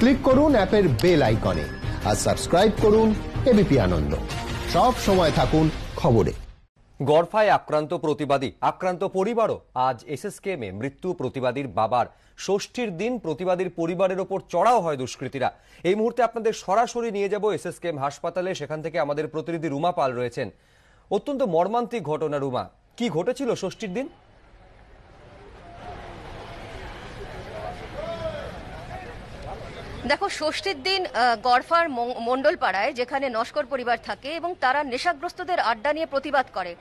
Click করুন অ্যাপের bell আইকনে আর সাবস্ক্রাইব করুন এবিপি আনন্দ। সব সময় থাকুন খবরে। গড়ফায় আক্রান্ত প্রতিবাদী, আক্রান্ত পরিবারও আজ এসএসকেএমে মৃত্যু প্রতিবাদীর বাবার। ষষ্ঠীর দিন প্রতিবাদীর পরিবারের ওপর চড়াও হয় দুষ্কৃতীরা। এই মুহূর্তে আপনাদের সরাসরি নিয়ে যাব এসএসকেএম হাসপাতালে, সেখান থেকে আমাদের প্রতিনিধি রুমা পাল রয়েছেন। অত্যন্ত মর্মান্তিক ঘটনা রুমা। কি ঘটেছিল ষষ্ঠীর দিন? দেখো, ষষ্ঠীর দিন গড়ফার মণ্ডলপাড়ায় যেখানে নস্কর পরিবার থাকে এবং তারা নেশাগ্রস্তদের আড্ডা নিয়ে প্রতিবাদ করে।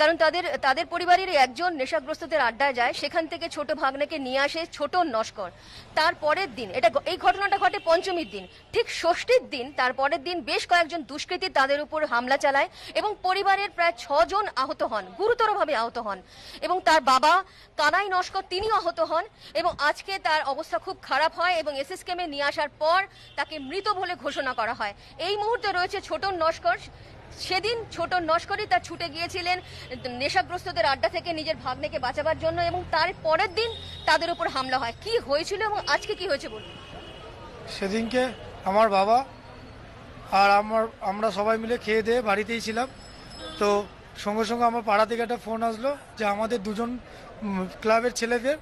কারণ তাদের তাদের পরিবারের একজন নেশাগ্রস্তদের আড্ডায় যায়, সেখান থেকে ছোট ভাগ্নেকে নিয়ে আসে ছোট নস্কর। তার পরের দিন, এটা এই ঘটনাটা ঘটে পঞ্চমীর দিন। ঠিক ষষ্ঠীর দিন, তার পরের দিন বেশ কয়েকজন দুষ্কৃতী তাদের উপর হামলা চালায় এবং পরিবারের প্রায় ছজন আহত হন, গুরুতরভাবে আহত হন। এবং তার বাবা কানাই নস্কর, তিনিও আহত হন এবং আজকে তার অবস্থা খুব খারাপ হয় এবং এসএসকেমে নিয়ে আসার পর তাকে মৃত বলে ঘোষণা করা হয়। এই মুহূর্তে রয়েছে ছোট নস্কর। সেদিন ছোট নস্করই তার ছুটে গিয়েছিলেন, নেশাগ্রস্তদের আড্ডা থেকে নিজের ভাগ্নেকে বাঁচাবার জন্য এবং তার পরের দিন তাদের উপর হামলা হয়। কি হয়েছিল এবং আজকে কি হয়েছে বলুন? সেদিনকে আমার বাবা আর আমার, আমরা সবাই মিলে খেয়ে দিয়ে বাড়িতেই ছিলাম। তো সঙ্গে সঙ্গে আমার পাড়া থেকে একটা ফোন আসলো যে আমাদের দুজন ক্লাবের ছেলেদের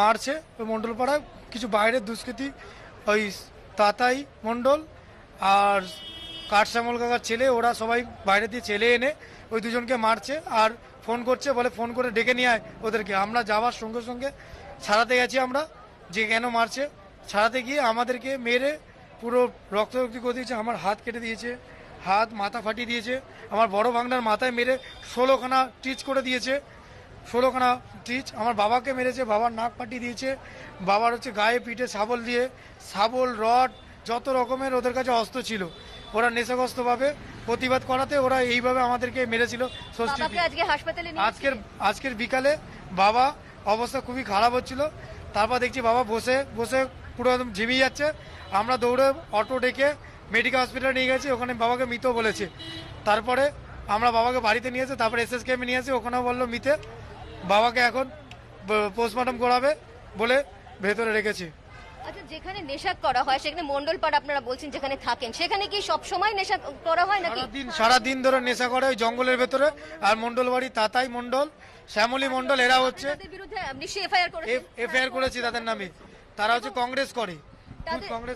মারছে। ওই মণ্ডলপাড়ায় কিছু বাইরের দুষ্কৃতী ওই তাতাই মণ্ডল আর কাঠশ্যামল কাকার ছেলে, ওরা সবাই বাইরে দিয়ে ছেলে এনে ওই দুজনকে মারছে আর ফোন করছে, বলে ফোন করে ডেকে নিয়ে আয় ওদেরকে। আমরা যাওয়ার সঙ্গে সঙ্গে ছাড়াতে গেছি আমরা, যে কেন মারছে। ছাড়াতে গিয়ে আমাদেরকে মেরে পুরো রক্ত রক্তারক্তি করে দিয়েছে, আমার হাত কেটে দিয়েছে, হাত, মাথা ফাটিয়ে দিয়েছে, আমার বড় ভাঙনার মাথায় মেরে ষোলোখানা টিচ করে দিয়েছে। ষোলোখানা টিচ আমার বাবাকে মেরেছে বাবার নাক ফাটিয়ে দিয়েছে বাবার হচ্ছে গায়ে পিঠে শাবল দিয়ে শাবল রড যত রকমের ওদের কাছে অস্ত্র ছিল ওরা নেশাগ্রস্তভাবে প্রতিবাদ করাতে ওরা এইভাবে আমাদেরকে মেরেছিল আজকের আজকের বিকালে বাবা অবস্থা খুবই খারাপ হচ্ছিল তারপর দেখছি বাবা বসে বসে পুরো একদম ঝিমিয়ে যাচ্ছে আমরা দৌড়ে অটো ডেকে মেডিকেল হসপিটালে নিয়ে গেছি ওখানে বাবাকে মৃত বলেছে তারপরে আমরা বাবাকে বাড়িতে নিয়েছে তারপরে এস এস কেমে নিয়ে আসি ওখানে বলল মিতে বাবাকে এখন পোস্টমর্টম করাবে বলে ভেতরে রেখেছি। আচ্ছা যেখানে নেশা করা হয় সেখানে মন্ডলপাড়া আপনারা বলছেন যেখানে থাকেন সেখানে কি সব সময় নেশা করা হয় নাকি? সারাদিন সারাদিন ধরে নেশা করে ওই জঙ্গলের ভেতরে আর মন্ডল বাড়ি তাতাই মন্ডল শ্যামলী মন্ডল এরা হচ্ছে বিরুদ্ধে নিশ্চয়ই এফআইআর করেছেন। এফআইআর করেছি তাদের নামে। তারা হচ্ছে কংগ্রেস করে।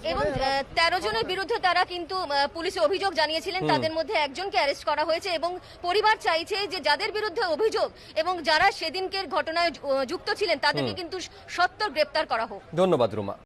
এবং আহ, তেরো জনের বিরুদ্ধে তারা কিন্তু আহ, পুলিশে অভিযোগ জানিয়েছিলেন। তাদের মধ্যে একজনকে অ্যারেস্ট করা হয়েছে এবং পরিবার চাইছে যে যাদের বিরুদ্ধে অভিযোগ এবং যারা সেদিনকের ঘটনায় যুক্ত ছিলেন তাদেরকে কিন্তু সত্তর গ্রেপ্তার করা হোক। ধন্যবাদ রুমা।